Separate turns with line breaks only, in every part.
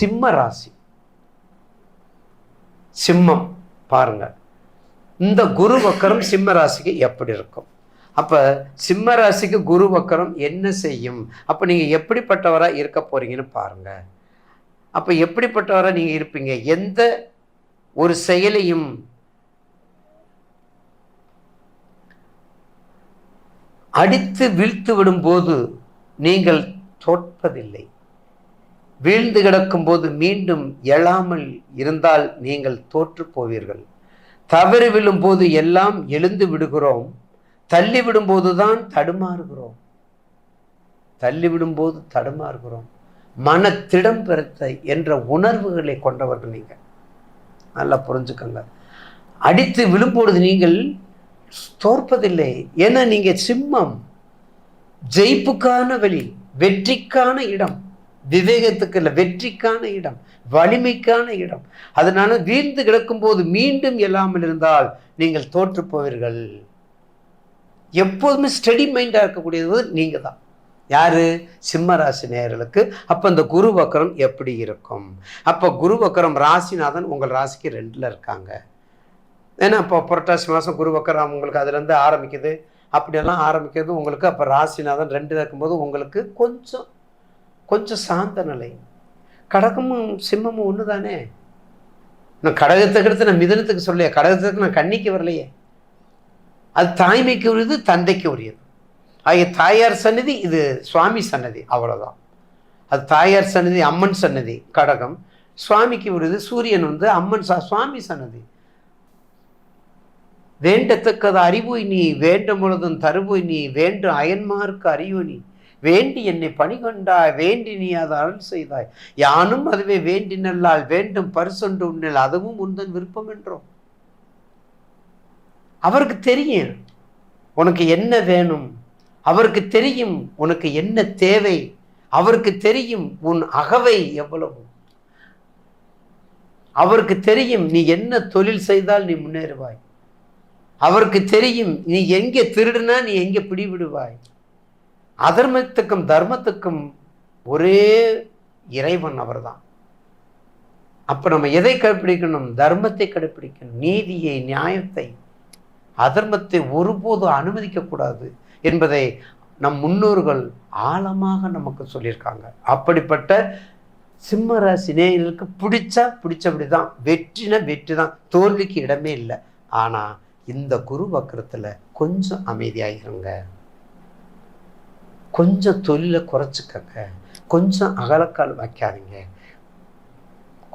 சிம்ம ராசி. சிம்மம் பாருங்க. இந்த குரு வக்கரம் சிம்ம ராசிக்கு எப்படி இருக்கும்? அப்போ சிம்ம ராசிக்கு குரு வக்கரம் என்ன செய்யும்? அப்போ நீங்கள் எப்படிப்பட்டவராக இருக்க போறீங்கன்னு பாருங்க. அப்போ எப்படிப்பட்டவராக நீங்கள் இருப்பீங்க? எந்த ஒரு செயலையும் அடித்து வீழ்த்து விடும்போது நீங்கள் தோற்பதில்லை. வீழ்ந்து கிடக்கும்போது மீண்டும் எழாமல் இருந்தால் நீங்கள் தோற்று போவீர்கள். தவறி விழும்போது எல்லாம் எழுந்து விடுகிறோம். தள்ளி விடும்போது தான் தடுமாறுகிறோம். தள்ளி விடும்போது தடுமாறுகிறோம். மனத்திடம் பெருத்த என்ற உணர்வுகளை கொண்டவர்கள் நீங்கள் நல்லா புரிஞ்சுக்கோங்க. அடித்து விழும்பொழுது நீங்கள் தோற்பதில்லை. ஏன்னா நீங்கள் சிம்மம். ஜெயிப்புக்கான வழி வெற்றிக்கான இடம். விவேகத்துக்கு இல்லை வெற்றிக்கான இடம் வலிமைக்கான இடம். அதனால வீழ்ந்து கிடக்கும் போது மீண்டும் இல்லாமல் இருந்தால் நீங்கள் தோற்று போவீர்கள். எப்போதுமே ஸ்டடி மைண்டாக இருக்கக்கூடியது நீங்கள் தான் யார்? சிம்மராசி நேயர்களுக்கு. அப்போ இந்த குரு வக்கரம் எப்படி இருக்கும்? அப்போ குரு வக்கரம் ராசிநாதன் உங்கள் ராசிக்கு ரெண்டில் இருக்காங்க. ஏன்னா இப்போ புரட்டாசி மாதம் குரு வக்கரம் உங்களுக்கு அதுலேருந்து ஆரம்பிக்குது. அப்படியெல்லாம் ஆரம்பிக்கிறது உங்களுக்கு அப்போ ராசிநாதன் ரெண்டு இருக்கும்போது உங்களுக்கு கொஞ்சம் கொஞ்சம் சாந்த நிலை. கடகமும் சிம்மமும் ஒன்று தானே நான் கடகத்துக்கு எடுத்து நான் மிதனத்துக்கு சொல்லலையே கடகத்துக்கு நான் கன்னிக்கு வரலையே. அது தாய்மைக்கு உரியது தந்தைக்கு உரியது. ஆகிய தாயார் சன்னதி இது சுவாமி சன்னதி அவ்வளோதான் அது தாயார் சன்னதி அம்மன் சன்னதி கடகம். சுவாமிக்கு உரியது சூரியன் வந்து அம்மன் சா சுவாமி சன்னதி வேண்டத்தக்கது அறிவு நீ வேண்டும் பொழுதும் தருவோய் நீ வேண்டும் அயன்மார்க்கு அறிவு நீ. வேண்டி என்னை பணி கொண்டாய் வேண்டி நீ அதை அருள் செய்தாய். யானும் அதுவே வேண்டி நல்லால் வேண்டும் பரிசொன்று உன்னில் அதுவும் உந்தன் விருப்பம் என்றோம். அவருக்கு தெரியும் உனக்கு என்ன வேணும்? அவருக்கு தெரியும் உனக்கு என்ன தேவை? அவருக்கு தெரியும் உன் அகவை எவ்வளவு? அவருக்கு தெரியும் நீ என்ன தொழில் செய்தால் நீ முன்னேறுவாய். அவருக்கு தெரியும் நீ எங்கே திருடுனா நீ எங்கே பிடிவிடுவாய். அதர்மத்துக்கும் தர்மத்துக்கும் ஒரே இறைவன் அவர் தான் அப்போ நம்ம எதை கடைப்பிடிக்கணும்? தர்மத்தை கடைப்பிடிக்கணும். நீதியை நியாயத்தை. அதர்மத்தை ஒருபோதும் அனுமதிக்கக்கூடாது என்பதை நம் முன்னோர்கள் ஆழமாக நமக்கு சொல்லியிருக்காங்க. அப்படிப்பட்ட சிம்ம ராசி நேயர்களுக்கு பிடிச்சா பிடிச்சபடி தான் வெற்றினா வெற்றி தான் தோல்விக்கு இடமே இல்லை. ஆனால் இந்த குரு வக்கரத்தில் கொஞ்சம் அமைதியாகிருங்க கொஞ்சம் தொழிலை குறைச்சிக்கங்க. கொஞ்சம் அகலக்கால் வைக்காதீங்க.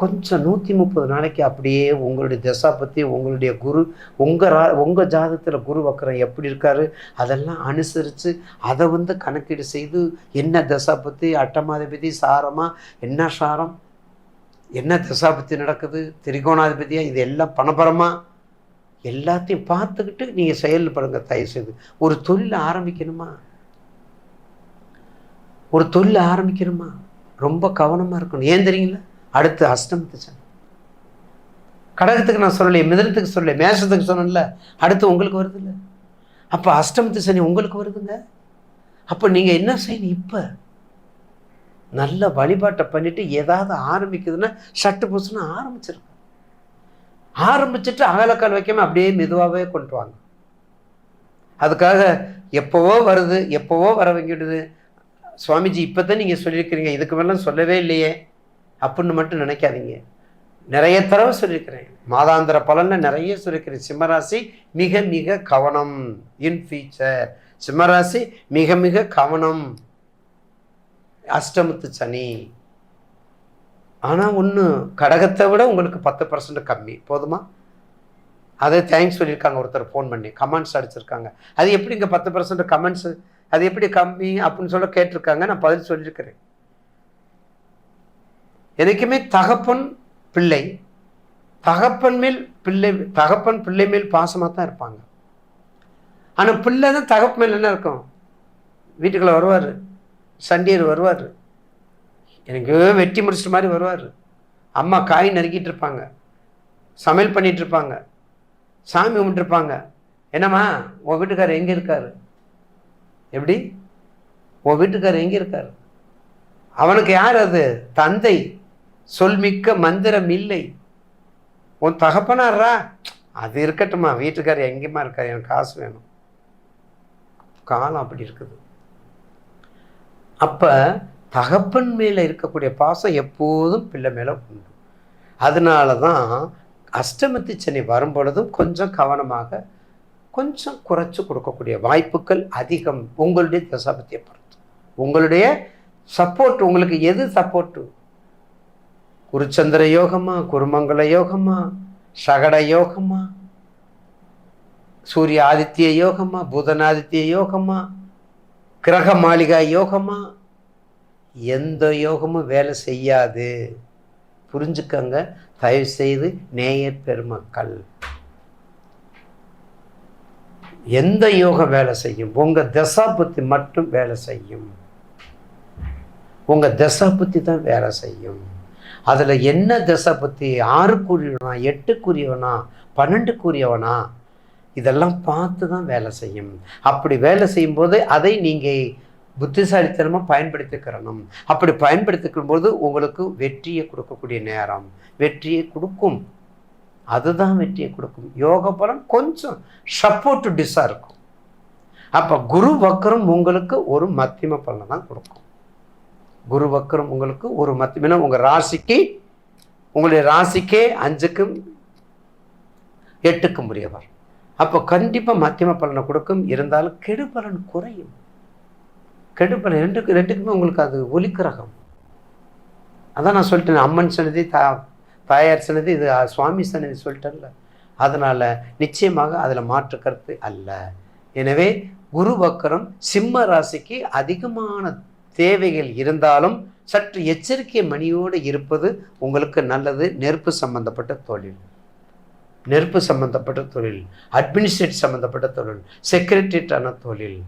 கொஞ்சம் நூற்றி முப்பது நாளைக்கு அப்படியே உங்களுடைய திசா பற்றி உங்களுடைய குரு உங்கள் ரா உங்கள் ஜாதகத்தில் குரு வக்கரம் எப்படி இருக்காரு அதெல்லாம் அனுசரித்து அதை வந்து கணக்கீடு செய்து என்ன திசா பற்றி அட்டமாதிபதி சாரமாக என்ன சாரம் என்ன திசா பற்றி நடக்குது திரிகோணாதிபதியாக இது எல்லாம் பணபரமாக எல்லாத்தையும் பார்த்துக்கிட்டு நீங்கள் செயல்படுங்க தயவு செய்து ஒரு தொழில் ஆரம்பிக்கணுமா? ஒரு தொழில் ஆரம்பிக்கணுமா? ரொம்ப கவனமாக இருக்கணும். ஏன் தெரியுங்களா? அடுத்து அஷ்டமத்து சனி கடகத்துக்கு நான் சொல்லலையே மிதனத்துக்கு சொல்லலையே மேஷத்துக்கு சொன்னேன்ல அடுத்து உங்களுக்கு வருது இல்லை அப்போ அஷ்டமத்து சனி உங்களுக்கு வருதுங்க. அப்போ நீங்கள் என்ன செய்யணும் இப்போ? நல்ல வழிபாட்டை பண்ணிட்டு ஏதாவது ஆரம்பிக்குதுன்னா சட்டு புசுன்னு ஆரம்பிச்சிருங்க. ஆரம்பிச்சுட்டு அகலக்கால் வைக்காம அப்படியே மெதுவாகவே கொண்டு வாங்க. அதுக்காக எப்போவோ வருது எப்போவோ வர வைக்கிடுது சுவாமிஜி இப்போ தான் நீங்கள் சொல்லியிருக்கிறீங்க. இதுக்கு மேலே சொல்லவே இல்லையே. அப்படின்னு மட்டும் நினைக்காதீங்க. நிறைய தடவை சொல்லியிருக்கிறேன். மாதாந்திர பலனில் நிறைய சொல்லியிருக்கிறேன். சிம்மராசி மிக மிக கவனம். இன் ஃபியூச்சர் சிம்மராசி மிக மிக கவனம். அஷ்டமத்து சனி. ஆனால் ஒன்று கடகத்தை விட உங்களுக்கு பத்து பர்சன்ட் கம்மி. போதுமா? அதை தேங்க்ஸ் சொல்லியிருக்காங்க. ஒருத்தர் ஃபோன் பண்ணி. கமெண்ட்ஸ் அடிச்சிருக்காங்க. அது எப்படி இங்கே பத்து பர்சன்ட் கமெண்ட்ஸ் அது எப்படி கம்மி அப்படின்னு சொல்ல கேட்டிருக்காங்க. நான் பதில் சொல்லியிருக்கிறேன். எனக்குமே தகப்பன் பிள்ளை தகப்பன் மேல் பிள்ளை தகப்பன் பிள்ளை மேல் பாசமாக தான் இருப்பாங்க. ஆனால் பிள்ளை தான் தகப்பன் மேல் என்ன இருக்கும்? வீட்டுக்குள்ளே வருவார். சண்டியர் வருவார். எனக்கு வெட்டி முடிச்சிட்ட மாதிரி வருவார். அம்மா காய் நறுக்கிட்டு இருப்பாங்க. சமையல் பண்ணிகிட்ருப்பாங்க இருப்பாங்க. சாமி கும்பிட்டுருப்பாங்க என்னம்மா உன் வீட்டுக்காரர் எங்கே இருக்காரு? எப்படி? உன் வீட்டுக்காரர் எங்கே இருக்கார்? அவனுக்கு யார் அது? தந்தை. சொல்மிக்க மந்திரம் இல்லை. உன் தகப்பனாரா அது இருக்கட்டும்மா வீட்டுக்காரர் எங்கேயுமா இருக்கார்? எனக்கு காசு வேணும். காலம் அப்படி இருக்குது. அப்போ தகப்பன் மேலே இருக்கக்கூடிய பாசம் எப்போதும் பிள்ளை மேலே உண்டு. அதனால தான் அஷ்டமத்து சனி வரும்பொழுதும் கொஞ்சம் கவனமாக கொஞ்சம் குறைச்சி கொடுக்கக்கூடிய வாய்ப்புகள் அதிகம் உங்களுடைய தசாபத்தியை பொறுத்து. உங்களுடைய சப்போர்ட் உங்களுக்கு எது சப்போர்ட்டு குருச்சந்திர யோகமா குருமங்கல யோகமா சகட யோகமா சூரிய ஆதித்ய யோகமா புதனாதித்ய யோகமா கிரக மாளிகா யோகமா எந்த யோகமும் வேலை செய்யாது. புரிஞ்சுக்கங்க. தயவு செய்து நேயர் பெருமக்கள். எந்த யோகம் வேலை செய்யும்? உங்க தசாபுத்தி மட்டும் வேலை செய்யும். உங்க தசாபுத்தி தான் வேலை செய்யும். அதில் என்ன தசாபுத்தி? ஆறுக்குரியவனா எட்டுக்குரியவனா பன்னெண்டுக்குரியவனா இதெல்லாம் பார்த்து தான் வேலை செய்யும். அப்படி வேலை செய்யும்போது அதை நீங்கள் புத்திசாலித்தனமாக பயன்படுத்திக்கிறணும். அப்படி பயன்படுத்திக்கும் போது உங்களுக்கு வெற்றியை கொடுக்கக்கூடிய நேரம். வெற்றியை கொடுக்கும். அதுதான் வெற்றியை கொடுக்கும். யோக பலன் கொஞ்சம் சப்போர்ட் டிஸ்ஸாக இருக்கும். அப்போ குரு வக்கரம் உங்களுக்கு ஒரு மத்தியம பலனை தான் கொடுக்கும். குரு வக்கரம் உங்களுக்கு ஒரு மத்தியம்னா உங்கள் ராசிக்கு உங்களுடைய ராசிக்கே அஞ்சுக்கும் எட்டுக்கும் உரியவர். அப்போ கண்டிப்பாக மத்தியம பலனை கொடுக்கும். இருந்தாலும் கெடுபலன் குறையும். கெடுபலன் ரெண்டுக்கு ரெண்டுக்குமே உங்களுக்கு அது ஒலிக்கிரகம் அதான் நான் சொல்லிட்டேன் அம்மன் சன்னதி தா தாயார் சன்னதி இது சுவாமி சன்னதி சொல்லிட்டல அதனால் நிச்சயமாக அதில் மாற்று கருத்து அல்ல. எனவே குரு வக்கரம் சிம்ம ராசிக்கு அதிகமான தேவைகள் இருந்தாலும் சற்று எச்சரிக்கை மணியோடு இருப்பது உங்களுக்கு நல்லது. நெருப்பு சம்பந்தப்பட்ட தொழில். நெருப்பு சம்பந்தப்பட்ட தொழில் அட்மினிஸ்ட்ரேட் சம்பந்தப்பட்ட தொழில் செக்ரட்டரியேட்டான தொழில்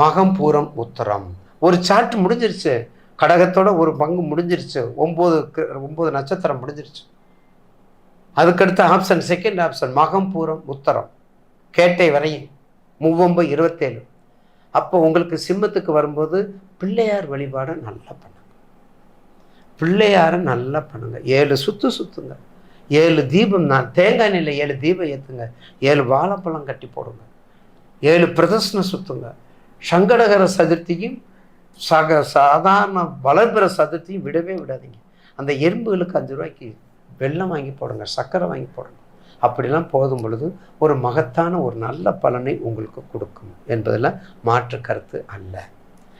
மகம் பூரம் உத்தரம். ஒரு சார்ட் முடிஞ்சிருச்சு. கடகத்தோட ஒரு பங்கு முடிஞ்சிருச்சு. ஒம்பது ஒம்பது நட்சத்திரம் முடிஞ்சிருச்சு. அதுக்கடுத்த ஆப்ஷன் செகண்ட் ஆப்ஷன் மகம் பூரம் உத்தரம் கேட்டை வரையும் மூவொம்பது இருபத்தேழு. அப்போ உங்களுக்கு சிம்மத்துக்கு வரும்போது பிள்ளையார் வழிபாடை நல்லா பண்ணுங்க. பிள்ளையாரை நல்லா பண்ணுங்க. ஏழு சுத்து சுத்துங்க. ஏழு தீபம் நான் தேங்காய் நிலை ஏழு தீபம் ஏற்றுங்க ஏழு வாழைப்பழம் கட்டி போடுங்க. ஏழு பிரதர்ஷனை சுற்றுங்க சங்கடகர சதுர்த்தியும் சக சாதாரண வளர்பிற சதுர்த்தியும் விடவே விடாதீங்க. அந்த எறும்புகளுக்கு அஞ்சு ரூபாய்க்கு வெள்ளம் வாங்கி போடுங்க சர்க்கரை வாங்கி போடுங்க. அப்படிலாம் போதும் பொழுது ஒரு மகத்தான ஒரு நல்ல பலனை உங்களுக்கு கொடுக்கும் என்பதில் மாற்று கருத்து அல்ல.